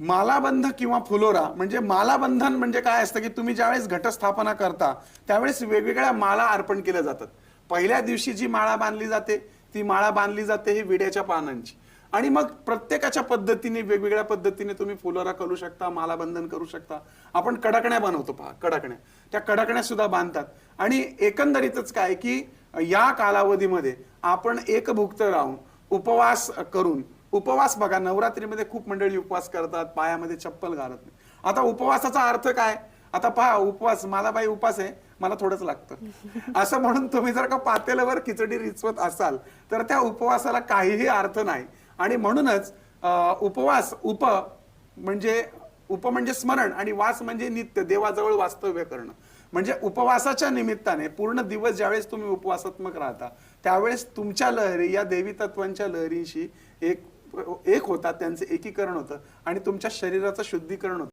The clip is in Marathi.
मालाबंध किंवा फुलोरा म्हणजे मालाबंधन म्हणजे काय असतं की तुम्ही ज्यावेळेस घटस्थापना करता त्यावेळेस वेगवेगळ्या माळा अर्पण केल्या जातात. पहिल्या दिवशी जी माळा बांधली जाते ती माळा बांधली जाते ही विड्याच्या पानांची. आणि मग प्रत्येकाच्या पद्धतीने वेगवेगळ्या पद्धतीने तुम्ही फुलोरा करू शकता मालाबंधन करू शकता. आपण कडकण्या बनवतो पहा कडकण्या. त्या कडकण्या सुद्धा बांधतात. आणि एकंदरीतच काय की या कालावधीमध्ये आपण एकभुक्त राहून उपवास करून उपवास बघा नवरात्रीमध्ये खूप मंडळी उपवास करतात पायामध्ये चप्पल घालत नाही. आता उपवासाचा अर्थ काय? आता पहा उपवास मला बाई उपवास आहे मला थोडंच लागतं. असं म्हणून तुम्ही जर का पातेल्यावर खिचडी रिचवत असाल तर त्या उपवासाला काहीही अर्थ नाही. आणि म्हणूनच उपवास उप म्हणजे उप म्हणजे स्मरण आणि वास म्हणजे नित्य देवाजवळ वास्तव्य करणं. म्हणजे उपवासाच्या निमित्ताने पूर्ण दिवस ज्यावेळेस तुम्ही उपवासात्मक राहता त्यावेळेस तुमच्या लहरी या देवी तत्वांच्या लहरीशी एक एक होतात त्यांचं एकीकरण होतं आणि तुमच्या शरीराचं शुद्धीकरण होतं.